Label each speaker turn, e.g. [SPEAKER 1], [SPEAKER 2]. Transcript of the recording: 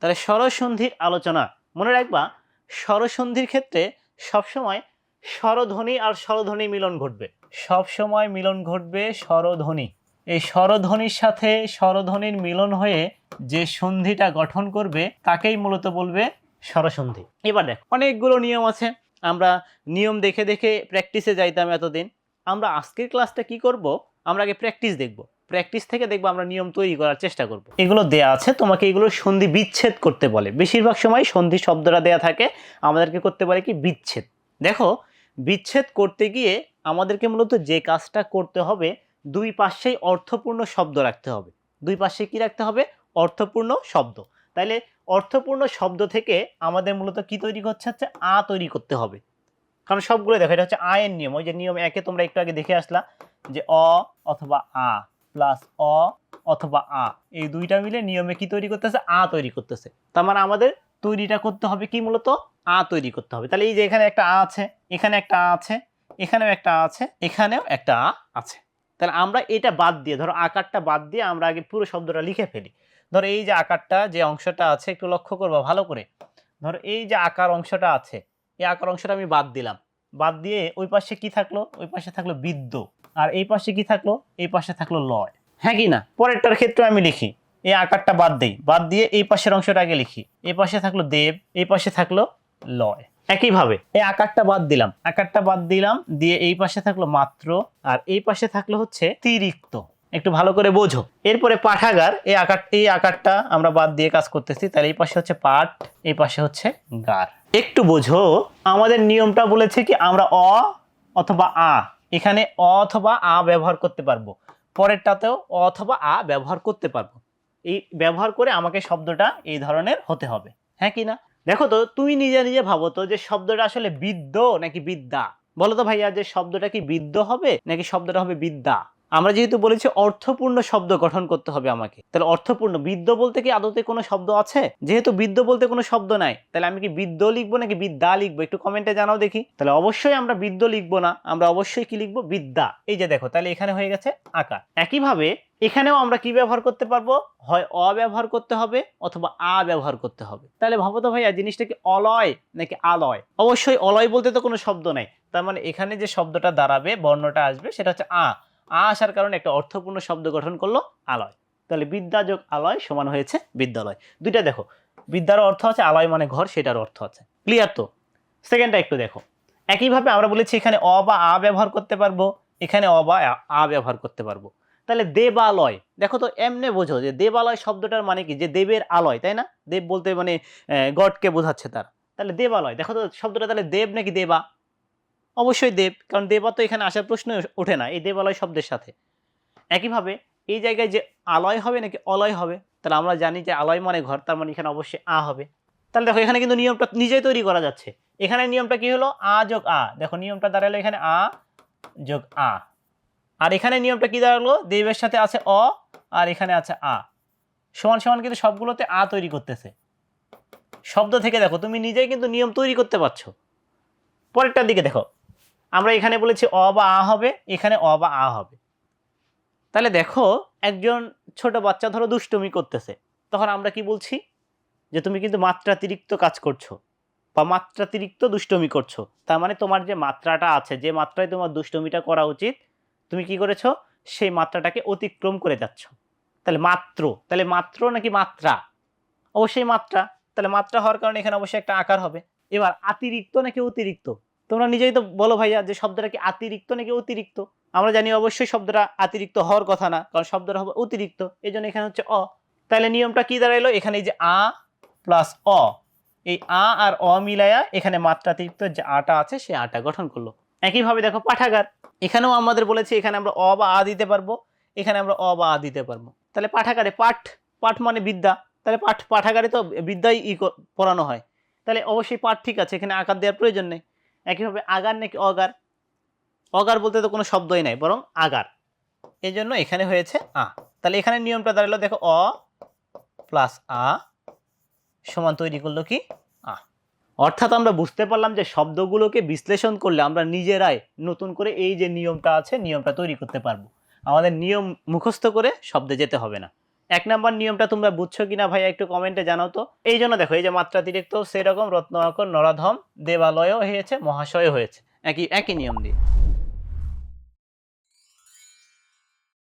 [SPEAKER 1] তাহলে স্বরসন্ধির আলোচনা। মনে রাখবা, স্বরসন্ধির ক্ষেত্রে সবসময় স্বরধ্বনি আর স্বরধ্বনি মিলন ঘটবে। সবসময় মিলন ঘটবে স্বরধ্বনি। এই স্বরধ্বনির সাথে স্বরধ্বনির মিলন হয়ে যে সন্ধিটা গঠন করবে, তাকেই মূলত বলবে স্বরসন্ধি। এবার দেখ, অনেকগুলো নিয়ম আছে। আমরা নিয়ম দেখে দেখে প্র্যাকটিসে যাইতাম এতদিন। আমরা আজকের ক্লাসটা কি করব? আমরা আগে প্র্যাকটিস দেখব। প্র্যাকটিস থেকে দেখব আমরা নিয়ম তৈরি করার চেষ্টা করব। এগুলো দেয়া আছে, তোমাকে এগুলো সন্ধি বিচ্ছেদ করতে বলে। বেশিরভাগ সময় সন্ধি শব্দটা দেয়া থাকে, আমাদেরকে করতে বলে কি বিচ্ছেদ। দেখো, বিচ্ছেদ করতে গিয়ে আমাদেরকে মূলত যে কাজটা করতে হবে, দুই পাশেই অর্থপূর্ণ শব্দ রাখতে হবে। দুই পাশে কি রাখতে হবে? অর্থপূর্ণ শব্দ। তাইলে অর্থপূর্ণ শব্দ থেকে আমাদের মূলত কি তৈরি করছে? হচ্ছে আ তৈরি করতে হবে। কারণ সবগুলো দেখো, এটা হচ্ছে আয়ের নিয়ম। ওই যে নিয়ম একে তোমরা একটু আগে দেখে আসলা, যে অ অথবা আ। প্লাস অ অথবা আ এই দুইটা মিলে নিয়মে কি তৈরি করতেছে? আ তৈরি করতেছে। তার মানে আমাদের তৈরিটা করতে হবে কি মূলত? আ তৈরি করতে হবে। তাহলে এই যে এখানে একটা আ আছে, এখানে একটা আ আছে, এখানেও একটা আ আছে, এখানেও একটা আ আছে। তাহলে আমরা এটা বাদ দিয়ে, ধরো আকারটা বাদ দিয়ে আমরা আগে পুরো শব্দটা লিখে ফেলি। ধরো এই যে আকারটা, যে অংশটা আছে, একটু লক্ষ্য করবা ভালো করে। ধরো এই যে আকার অংশটা আছে, এই আকার অংশটা আমি বাদ দিলাম। বাদ দিয়ে ওই পাশে কি থাকল? ওই পাশে থাকল বিদ্য। আর এই পাশে কি থাকল? এই পাশে থাকল লয়। হ্যাঁ কি না? পরেরটার ক্ষেত্রে আমি লিখি। এই আকারটা বাদ দিই। বাদ দিয়ে এই পাশের অংশটা আগে লিখি। এই পাশে থাকল দেব এই পাশে থাকল লয়। একইভাবে। এই আকারটা বাদ দিলাম। আকারটা বাদ দিলাম দিয়ে এই পাশে থাকল মাত্র আর এই পাশে থাকল হচ্ছে তিরিক্ত। একটু ভালো করে বোঝো। এরপরে পাঠাগার এই আকার এই আকারটা আমরা বাদ দিয়ে কাজ করতেছি। তাহলে এই পাশে হচ্ছে পাঠ এই পাশে হচ্ছে গার। একটু বোঝো আমাদের নিয়মটা বলেছে কি আমরা অ অথবা আ এখানে অথবা আ ব্যবহার করতে পারব। পরেরটাতেও অথবা আ ব্যবহার করতে পারব। এই ব্যবহার করে আমাকে শব্দটা এই ধরনের হতে হবে। হ্যাঁ কি না? দেখো তো, তুমি নিজে নিজে ভাবো তো যে শব্দটা আসলে বিদ্য নাকি বিদ্যা? বলো তো ভাইয়া যে শব্দটা কি বিদ্য হবে নাকি শব্দটা হবে বিদ্যা? আমরা যেহেতু বলেছি অর্থপূর্ণ শব্দ গঠন করতে হবে আমাকে, তাহলে অর্থপূর্ণ বিদ্য বলতে কি আদতে কোনো শব্দ আছে? যেহেতু বিদ্য বলতে কোনো শব্দ নাই, তাহলে আমি কি বিদ্য লিখব নাকি বিদ্যা লিখব? একটু কমেন্টে জানাও দেখি। তাহলে অবশ্যই আমরা বিদ্য লিখব না, আমরা অবশ্যই কি লিখব? বিদ্যা। এই যে দেখো, তাহলে এখানে হয়ে গেছে আকার। একইভাবে এখানেও আমরা কি ব্যবহার করতে পারব? হয় অ ব্যবহার করতে হবে অথবা আ ব্যবহার করতে হবে। তাহলে ভাবো তো ভাইয়া, জিনিসটা কি অলয় নাকি আলয়? অবশ্যই অলয় বলতে তো কোনো শব্দ নাই। তার মানে এখানে যে শব্দটা দাঁড়াবে, বর্ণটা আসবে, সেটা হচ্ছে আ। আ আসার কারণে একটা অর্থপূর্ণ শব্দ গঠন করল আলয়। তাহলে বিদ্যা যোগ আলয় সমান হয়েছে বিদ্যালয়। দুইটা দেখো, বিদ্যার অর্থ আছে, আলয় মানে ঘর, সেটার অর্থ আছে। ক্লিয়ার তো? সেকেন্ডটা একটু দেখো। একইভাবে আমরা বলেছি এখানে অ বা আ ব্যবহার করতে পারব, এখানে অ বা আ ব্যবহার করতে পারব। তাহলে দেবালয়, দেখো তো এমনি বোঝো যে দেবালয় শব্দটার মানে কি? যে দেবের আলয়, তাই না? দেব বলতে মানে গডকে বোঝাচ্ছে তার। তাহলে দেবালয়, দেখো তো শব্দটা তাহলে দেব নাকি দেবা? অবশ্যই দেব, কারণ দেবা তো এখানে আসার প্রশ্ন ওঠে না, এই দেবালয় শব্দের সাথে। একইভাবে এই জায়গায় যে আলয় হবে নাকি অলয় হবে, তাহলে আমরা জানি যে আলয় মানে ঘর, তার মানে এখানে অবশ্যই আ হবে। তাহলে দেখো, এখানে কিন্তু নিয়মটা নিজেই তৈরি করা যাচ্ছে। এখানে নিয়মটা কি হলো? আ যোগ আ। দেখো, নিয়মটা দাঁড়াল এখানে আ যোগ আ। আর এখানে নিয়মটা কি দাঁড়াল? দেবের সাথে আছে অ, আর এখানে আছে আ। সমান সমান কিন্তু সবগুলোতে আ তৈরি করতেছে। শব্দ থেকে দেখো, তুমি নিজেই কিন্তু নিয়ম তৈরি করতে পারছ। পরেরটার দিকে দেখো। আমরা এখানে বলেছি অ বা আ হবে, এখানে অ বা আ হবে। তাহলে দেখো, একজন ছোট বাচ্চা ধরো দুষ্টুমি করতেছে। তখন আমরা কি বলছি? যে তুমি কিন্তু মাত্রাতিরিক্ত কাজ করছ বা মাত্রাতিরিক্ত দুষ্টমি করছ। তার মানে তোমার যে মাত্রাটা আছে, যে মাত্রায় তোমার দুষ্টুমিটা করা উচিত, তুমি কি করেছ? সেই মাত্রাটাকে অতিক্রম করে যাচ্ছ। তাহলে মাত্র তাহলে মাত্র নাকি মাত্রা? অবশ্যই মাত্রা। তাহলে মাত্রা হওয়ার কারণে এখানে অবশ্যই একটা আকার হবে। এবার, অতিরিক্ত নাকি অতিরিক্ত? তোমরা নিজেই তো বলো ভাইয়া যে শব্দটা কি অতিরিক্ত নাকি অতিরিক্ত? আমরা জানি অবশ্যই শব্দটা অতিরিক্ত হওয়ার কথা না, কারণ শব্দটা হবে অতিরিক্ত। এই জন্য এখানে হচ্ছে অ। তাহলে নিয়মটা কি দাঁড়াইলো? এখানে এই যে আ প্লাস অ, এই আ আর অ মিলায়া এখানে মাত্রাতিরিক্ত যে আটা আছে সে আটা গঠন করল। একইভাবে দেখো পাঠাগার, এখানেও আমাদের বলেছি এখানে আমরা অ বা আ দিতে পারব, এখানে আমরা অ বা আ দিতে পারব। তাহলে পাঠাগারে পাঠ পাঠ মানে বিদ্যা, তাহলে পাঠ, পাঠাগারে তো বিদ্যাই ই পড়ানো হয়। তাহলে অবশ্যই পাঠ ঠিক আছে, এখানে আকার দেওয়ার প্রয়োজন নেই। একইভাবে আগার নাকি অগার? অগার বলতে তো কোনো শব্দই নাই, বরং আগার। এই জন্য এখানে হয়েছে আ। তাহলে এখানে নিয়মটা দাঁড়াল, দেখো, অ প্লাস আ সমান তৈরি করল কি? আ। অর্থাৎ আমরা বুঝতে পারলাম যে শব্দগুলোকে বিশ্লেষণ করলে আমরা নিজেরাই নতুন করে এই যে নিয়মটা আছে, নিয়মটা তৈরি করতে পারব। আমাদের নিয়ম মুখস্থ করে শব্দে যেতে হবে না। এক নম্বর নিয়মটা তোমরা বুঝছ কিনা ভাই একটু কমেন্টে জানাও তো। এই জন্য দেখো, এই যে মাত্রাতিরিক্ত সেরকম রত্ন নরাধম দেবালয়ও হয়েছে মহাশয় হয়েছে। একই একই নিয়ম দিয়ে।